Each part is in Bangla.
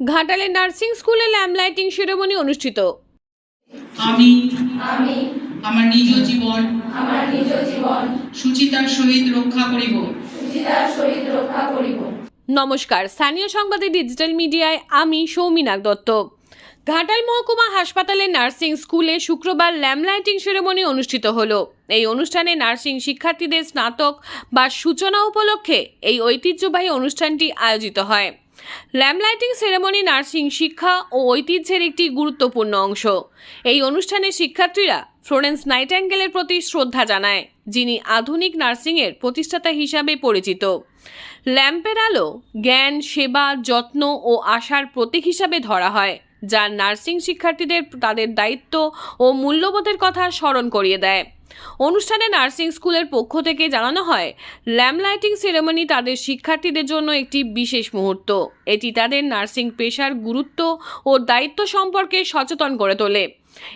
ঘাটালে নার্সিং স্কুলে ল্যাম্প লাইটিং সেরেমনি অনুষ্ঠিত। আমি আমি আমার নিজ জীবন আমার নিজ জীবন সুচিতার সহিত রক্ষা করিব। সুচিতার সহিত রক্ষা করিব। নমস্কার স্থানীয় সংবাদে ডিজিটাল মিডিয়ায় আমি সৌমিনাক দত্ত। ঘাটাল মহকুমা হাসপাতালে নার্সিং স্কুলে শুক্রবার ল্যাম্প লাইটিং সেরেমনি অনুষ্ঠিত হলো। এই অনুষ্ঠানে নার্সিং শিক্ষার্থীদের স্নাতক বা সূচনা উপলক্ষে এই ঐতিহ্যবাহী অনুষ্ঠানটি আয়োজিত হয়। ল্যাম্প লাইটিং সেরেমনি নার্সিং শিক্ষা ও ঐতিহ্যের একটি গুরুত্বপূর্ণ অংশ। এই অনুষ্ঠানে শিক্ষার্থীরা ফ্লোরেন্স নাইটাঙ্গেলের প্রতি শ্রদ্ধা জানায়, যিনি আধুনিক নার্সিংয়ের প্রতিষ্ঠাতা হিসাবে পরিচিত। ল্যাম্পের আলো জ্ঞান, সেবা, যত্ন ও আশার প্রতীক হিসাবে ধরা হয়। যা নার্সিং শিক্ষার্থীদের তাদের দায়িত্ব ও মূল্যবোধের কথা স্মরণ করিয়ে দেয়। অনুষ্ঠানে নার্সিং স্কুলের পক্ষ থেকে জানানো হয়, ল্যাম্প লাইটিং সেরেমনি তাদের শিক্ষার্থীদের জন্য একটি বিশেষ মুহূর্ত। এটি তাদের নার্সিং পেশার গুরুত্ব ও দায়িত্ব সম্পর্কে সচেতন করে তোলে।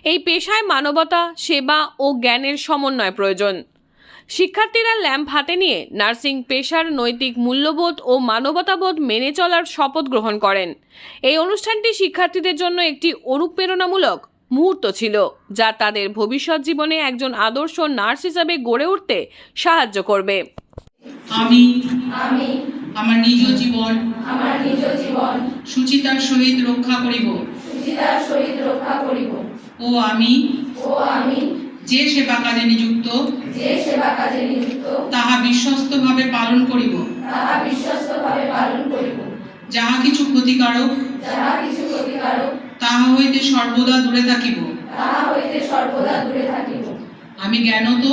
এই পেশায় মানবতা, সেবা ও জ্ঞানের সমন্বয় প্রয়োজন। শিক্ষার্থীরা ল্যাম্প হাতে নিয়ে নার্সিং পেশার নৈতিক মূল্যবোধ ও মানবতাবোধ মেনে চলার শপথ গ্রহণ করেন। এই অনুষ্ঠানটি শিক্ষার্থীদের জন্য একটি অনুপ্রেরণামূলক মুহূর্ত ছিল যা তাদের ভবিষ্যৎ জীবনে একজন আদর্শ নার্স হিসাবে গড়ে উঠতে সাহায্য করবে। আমি আমি আমার নিজ জীবন আমার নিজ জীবন সুচিতার সহিত রক্ষা করিব। সুচিতার সহিত রক্ষা করিব। ও আমি ও আমি যে সেবা কাজে নিযুক্ত যে সেবা কাজে নিযুক্ত তাহা বিশ্বস্তভাবে পালন করিব। তাহা বিশ্বস্তভাবে পালন করিব। যাহা কিছু ক্ষতিকারক যাহা কিছু ক্ষতিকারক তাহা হইতে সর্বদা দূরে থাকিব। তাহা হইতে সর্বদা দূরে থাকিব। আমি জ্ঞানত?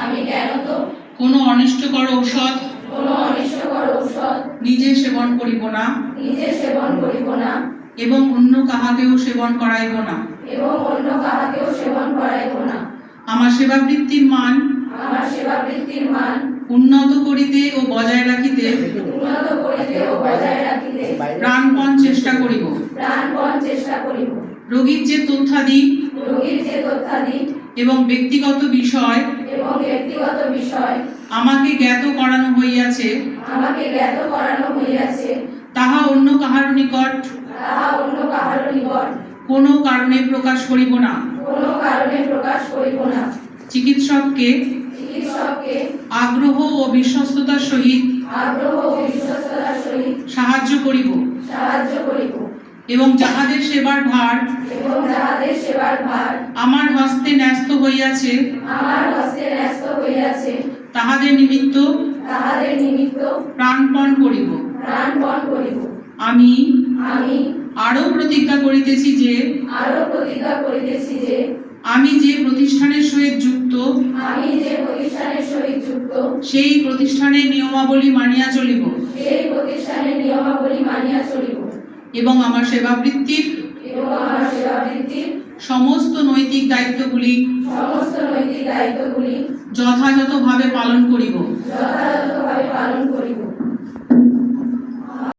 আমি জ্ঞানত? কোনো অনিষ্টকর ঔষধ? কোনো অনিষ্টকর ঔষধ? নিজে সেবন করিব না? নিজে সেবন করিব না। এবং অন্য কাহাকেও সেবন করাইব না? এবং অন্য কাহাকেও সেবন করাইব না আমার সেবাবৃত্তির মান আমার সেবা বৃত্তির মান উন্নত করিতে ও বজায় রাখিতে উন্নত করিতে ও বজায় রাখিতে প্রাণপণ চেষ্টা করিব। প্রাণপণ চেষ্টা করিব। রোগীর যে তথ্যাদি রোগীর যে তথ্যাদি এবং ব্যক্তিগত বিষয় এবং ব্যক্তিগত বিষয় আমাকে জ্ঞাত করানো হইয়াছে আমাকে জ্ঞাত করানো হইয়াছে তাহা অন্য কাহার নিকট তাহা অন্য কাহারও নিকট কোনো কারণে প্রকাশ করিব না। কোনো কারণে প্রকাশ করিব না। চিকিৎসককে চিকিৎসককে আগ্রহ ও বিশ্বস্ততার সহিত আগ্রহ ও বিশ্বস্ততার সহিত সাহায্য করিব। সাহায্য করিব। এবং যাহাদের সেবার ভার এবং যাহাদের সেবার ভার আমার হস্তে ন্যস্ত হইয়াছে আমার হস্তে ন্যস্ত হইয়াছে তাহাদের নিমিত্ত তাহাদের নিমিত্ত প্রাণপণ করিব। প্রাণপণ করিব। আমি আমি আরও প্রতিজ্ঞা করিতেছি যে আরও প্রতিজ্ঞা করিতেছি যে আমি যে প্রতিষ্ঠানের সহিত যুক্ত আমি যে প্রতিষ্ঠানের সহিত যুক্ত সেই প্রতিষ্ঠানের নিয়মাবলী মানিয়া চলিব। সেই প্রতিষ্ঠানের নিয়মাবলী মানিয়া চলিব। এবং আমার সেবা সেবাবৃত্তির এবং আমার সেবাবৃত্তির সমস্ত নৈতিক দায়িত্বগুলি সমস্ত নৈতিক দায়িত্বগুলি যথাযথভাবে পালন করিব। যথাযথভাবে পালন করিব।